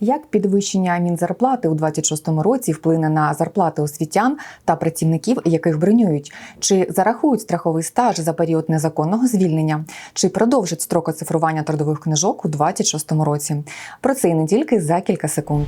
Як підвищення мінзарплати у 26-му році вплине на зарплати освітян та працівників, яких бронюють? Чи зарахують страховий стаж за період незаконного звільнення? Чи продовжать строк оцифрування трудових книжок у 26-му році? Про це і не тільки за кілька секунд.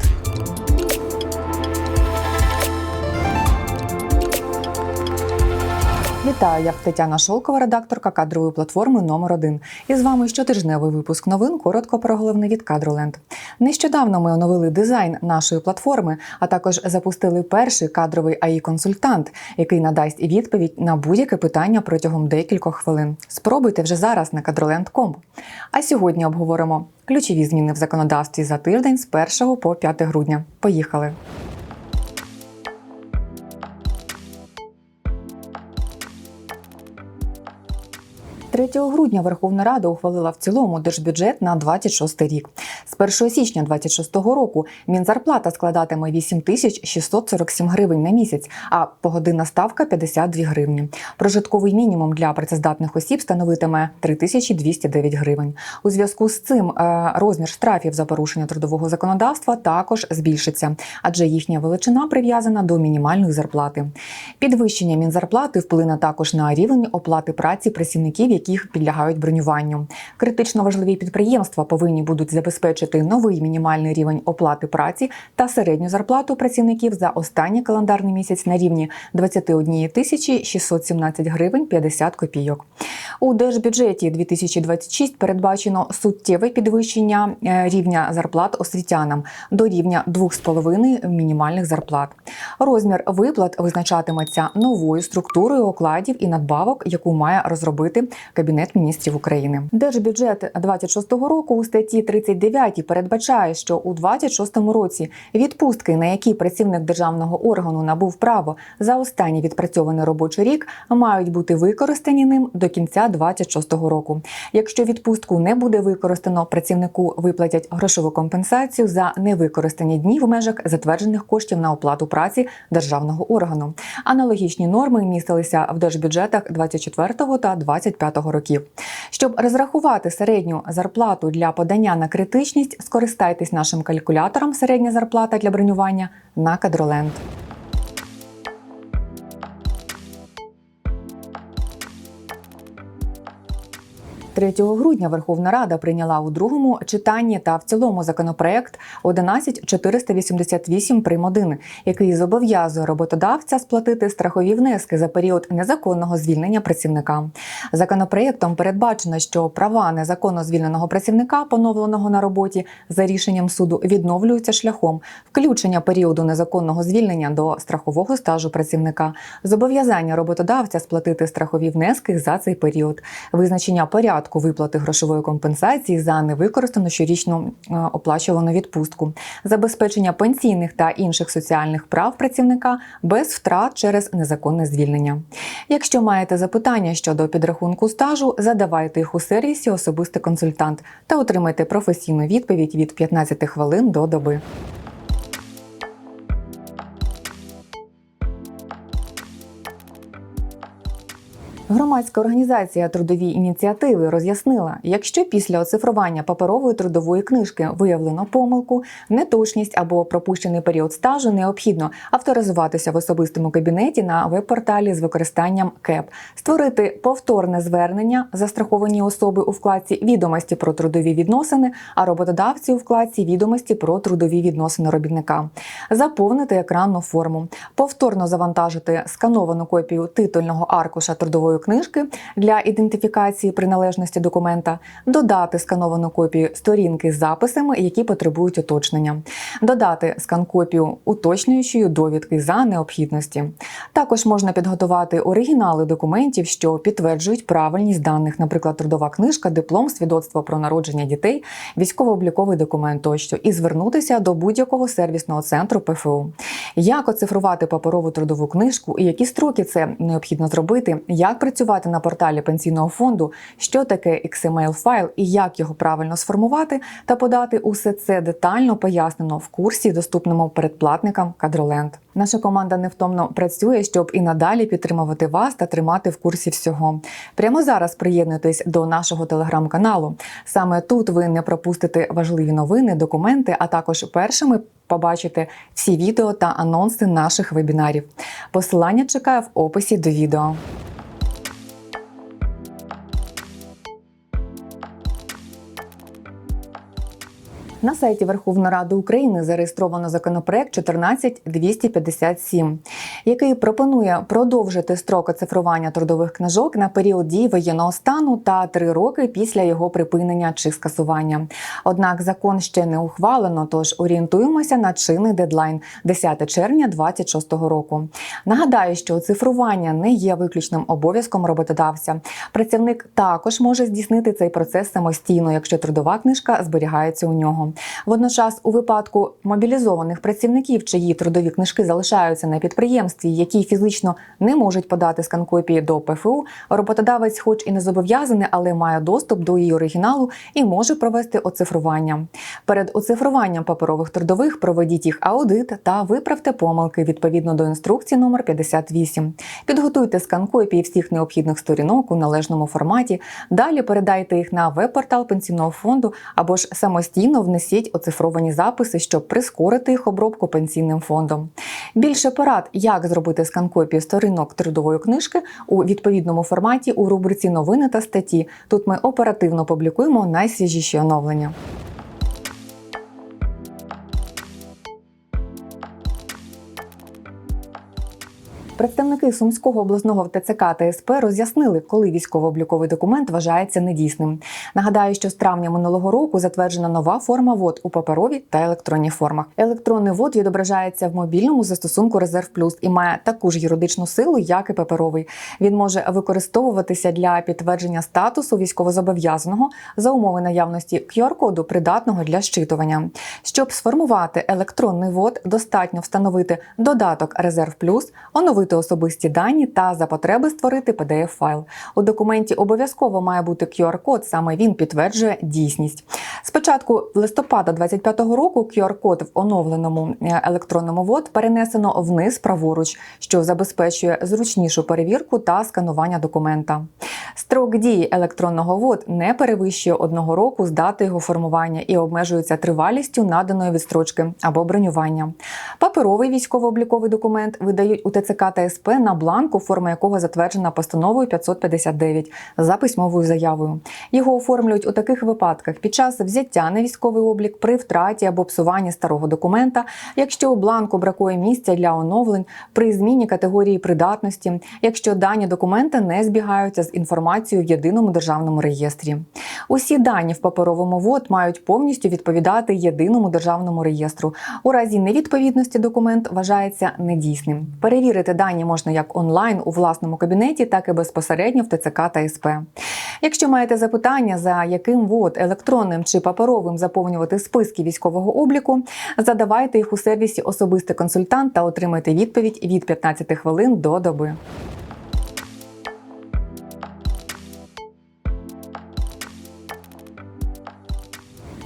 Вітаю, я Тетяна Шолкова, редакторка кадрової платформи номер 1 І з вами щотижневий випуск новин. Коротко про головне від Кадроленд. Нещодавно ми оновили дизайн нашої платформи, а також запустили перший кадровий АІ консультант, який надасть відповідь на будь-яке питання протягом декількох хвилин. Спробуйте вже зараз на kadroland.com. А сьогодні обговоримо ключові зміни в законодавстві за тиждень з 1 по 5 грудня. Поїхали! 3 грудня Верховна Рада ухвалила в цілому держбюджет на 26 рік. З 1 січня 26 року мінзарплата складатиме 8 тисяч 647 гривень на місяць, а погодинна ставка 52 гривні. Прожитковий мінімум для працездатних осіб становитиме 3209 гривень. У зв'язку з цим е, розмір штрафів за порушення трудового законодавства також збільшиться, адже їхня величина прив'язана до мінімальної зарплати. Підвищення мінзарплати вплине також на рівень оплати праці працівників, яких підлягають бронюванню. Критично важливі підприємства повинні будуть забезпечити новий мінімальний рівень оплати праці та середню зарплату працівників за останній календарний місяць на рівні 21 тисячі 617 гривень 50 копійок. У держбюджеті 2026 передбачено суттєве підвищення е, рівня зарплат освітянам до рівня 2,5 мінімальних зарплат. Розмір виплат визначатиметься новою структурою окладів і надбавок, яку має розробити Кабінет міністрів України. Держбюджет 26-го року у статті 39 передбачає, що у 26-му році відпустки, на які працівник державного органу набув право за останній відпрацьований робочий рік, мають бути використані ним до кінця 26-го року. Якщо відпустку не буде використано, працівнику виплатять грошову компенсацію за невикористані дні в межах затверджених коштів на оплату праці державного органу. Аналогічні норми містилися в держбюджетах 24 та 25 років. Щоб розрахувати середню зарплату для подання на критичність, скористайтесь нашим калькулятором середня зарплата для бронювання на Кадроленд. 3 грудня Верховна Рада прийняла у другому читанні та в цілому законопроект 11488 прим. 1, який зобов'язує роботодавця сплатити страхові внески за період незаконного звільнення працівника. Законопроектом передбачено, що права незаконно звільненого працівника, поновленого на роботі за рішенням суду, відновлюються шляхом включення періоду незаконного звільнення до страхового стажу працівника, зобов'язання роботодавця сплатити страхові внески за цей період, визначення порядку порядку виплати грошової компенсації за невикористану щорічну е, оплачувану відпустку, забезпечення пенсійних та інших соціальних прав працівника без втрат через незаконне звільнення. Якщо маєте запитання щодо підрахунку стажу, задавайте їх у сервісі Особистий консультант та отримайте професійну відповідь від 15 хвилин до доби. Громадська організація трудові ініціативи роз'яснила, якщо після оцифрування паперової трудової книжки виявлено помилку, неточність або пропущений період стажу, необхідно авторизуватися в особистому кабінеті на веб-порталі з використанням КЕП, створити повторне звернення застраховані особи у вкладці відомості про трудові відносини, а роботодавці у вкладці відомості про трудові відносини робітника, заповнити екранну форму, повторно завантажити скановану копію титульного аркуша трудової книжки для ідентифікації приналежності документа, додати скановану копію сторінки з записами, які потребують уточнення, додати скан-копію уточнюючої довідки за необхідності. Також можна підготувати оригінали документів, що підтверджують правильність даних, наприклад, трудова книжка, диплом, свідоцтво про народження дітей, військово-обліковий документ тощо, і звернутися до будь-якого сервісного центру ПФУ. Як оцифрувати паперову трудову книжку і які строки це необхідно зробити, як відпрацювати на порталі пенсійного фонду, що таке XML файл і як його правильно сформувати та подати усе це детально пояснено в курсі, доступному передплатникам Кадроленд. Наша команда невтомно працює, щоб і надалі підтримувати вас та тримати в курсі всього. Прямо зараз приєднуйтесь до нашого телеграм-каналу. Саме тут ви не пропустите важливі новини, документи, а також першими побачите всі відео та анонси наших вебінарів. Посилання чекає в описі до відео. На сайті Верховної Ради України зареєстровано законопроект 14257, який пропонує продовжити строк оцифрування трудових книжок на період дії воєнного стану та три роки після його припинення чи скасування. Однак закон ще не ухвалено, тож орієнтуємося на чинний дедлайн 10 червня 2026 року. Нагадаю, що оцифрування не є виключним обов'язком роботодавця. Працівник також може здійснити цей процес самостійно, якщо трудова книжка зберігається у нього. Водночас, у випадку мобілізованих працівників, чиї трудові книжки залишаються на підприємстві, які фізично не можуть подати скан-копії до ПФУ, роботодавець, хоч і не зобов'язаний, але має доступ до її оригіналу і може провести оцифрування. Перед оцифруванням паперових трудових проведіть їх аудит та виправте помилки відповідно до інструкції номер 58. Підготуйте скан-копії всіх необхідних сторінок у належному форматі. Далі передайте їх на веб-портал пенсійного фонду або ж самостійно внесіть оцифровані записи, щоб прискорити їх обробку пенсійним фондом. Більше порад, як зробити скан-копію сторінок трудової книжки у відповідному форматі у рубриці новини та статті. Тут ми оперативно публікуємо найсвіжіші оновлення. Представники Сумського обласного ТЦК та СП роз'яснили, коли військово-обліковий документ вважається недійсним. Нагадаю, що з травня минулого року затверджена нова форма ВОД у паперовій та електронній формах. Електронний ВОД відображається в мобільному застосунку Резерв Плюс і має таку ж юридичну силу, як і паперовий. Він може використовуватися для підтвердження статусу військовозобов'язаного за умови наявності QR-коду, придатного для щитування. Щоб сформувати електронний ВОД, достатньо встановити додаток Резерв Плюс, оновити особисті дані та за потреби створити pdf файл У документі обов'язково має бути QR-код, саме він підтверджує дійсність. Спочатку листопада 25-го року QR-код в оновленому е, електронному ВОД перенесено вниз праворуч, що забезпечує зручнішу перевірку та сканування документа. Строк дії електронного ВОД не перевищує одного року з дати його формування і обмежується тривалістю наданої відстрочки або бронювання. Паперовий військово-обліковий документ видають у ТЦК та СП на бланку, форма якого затверджена постановою 559 за письмовою заявою. Його оформлюють у таких випадках під час взяття на військовий облік при втраті або псуванні старого документа, якщо у бланку бракує місця для оновлень, при зміні категорії придатності, якщо дані документа не збігаються з інформацією в єдиному державному реєстрі. Усі дані в паперовому ВОД мають повністю відповідати єдиному державному реєстру. У разі невідповідності документ вважається недійсним. Перевірити дані можна як онлайн у власному кабінеті, так і безпосередньо в ТЦК та СП. Якщо маєте запитання, за яким ВОД електронним чи паперовим заповнювати списки військового обліку, задавайте їх у сервісі Особистий консультант та отримайте відповідь від 15 хвилин до доби.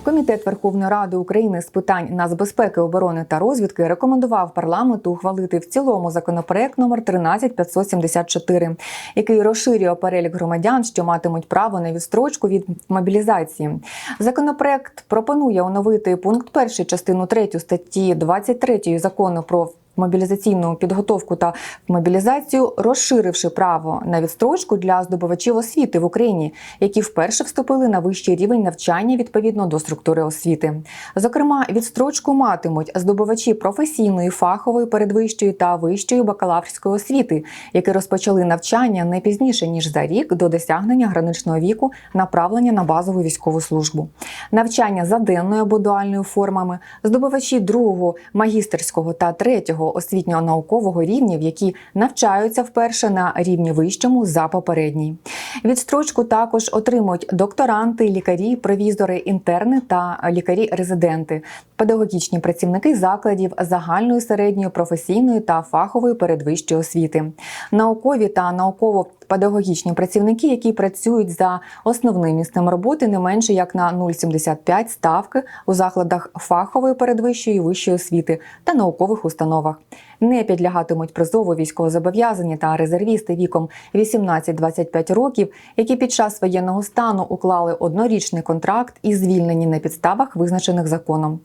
Комітет Верховної Ради України з питань нацбезпеки, оборони та розвідки рекомендував парламенту ухвалити в цілому законопроект номер 13574, який розширює перелік громадян, що матимуть право на відстрочку від мобілізації. Законопроект пропонує оновити пункт 1 частину 3 статті 23 закону про мобілізаційну підготовку та мобілізацію, розширивши право на відстрочку для здобувачів освіти в Україні, які вперше вступили на вищий рівень навчання відповідно до структури освіти. Зокрема, відстрочку матимуть здобувачі професійної, фахової, передвищої та вищої бакалаврської освіти, які розпочали навчання не пізніше ніж за рік до досягнення граничного віку направлення на базову військову службу. Навчання за денною або дуальною формами, здобувачі другого магістерського та третього освітньо-наукового рівнів, які навчаються вперше на рівні вищому за попередній. Відстрочку також отримують докторанти, лікарі, провізори, інтерни та лікарі-резиденти, педагогічні працівники закладів загальної середньої професійної та фахової передвищої освіти, наукові та науково педагогічні працівники, які працюють за основним місцем роботи не менше як на 0,75 ставки у закладах фахової передвищої і вищої освіти та наукових установах. Не підлягатимуть призову військовозобов'язані та резервісти віком 18-25 років, які під час воєнного стану уклали однорічний контракт і звільнені на підставах, визначених законом.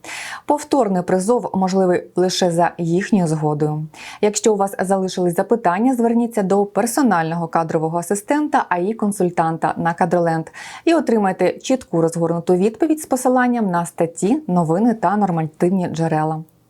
Повторний призов можливий лише за їхньою згодою. Якщо у вас залишились запитання, зверніться до персонального кадрового асистента АІ консультанта на Кадроленд і отримайте чітку розгорнуту відповідь з посиланням на статті, новини та нормативні джерела.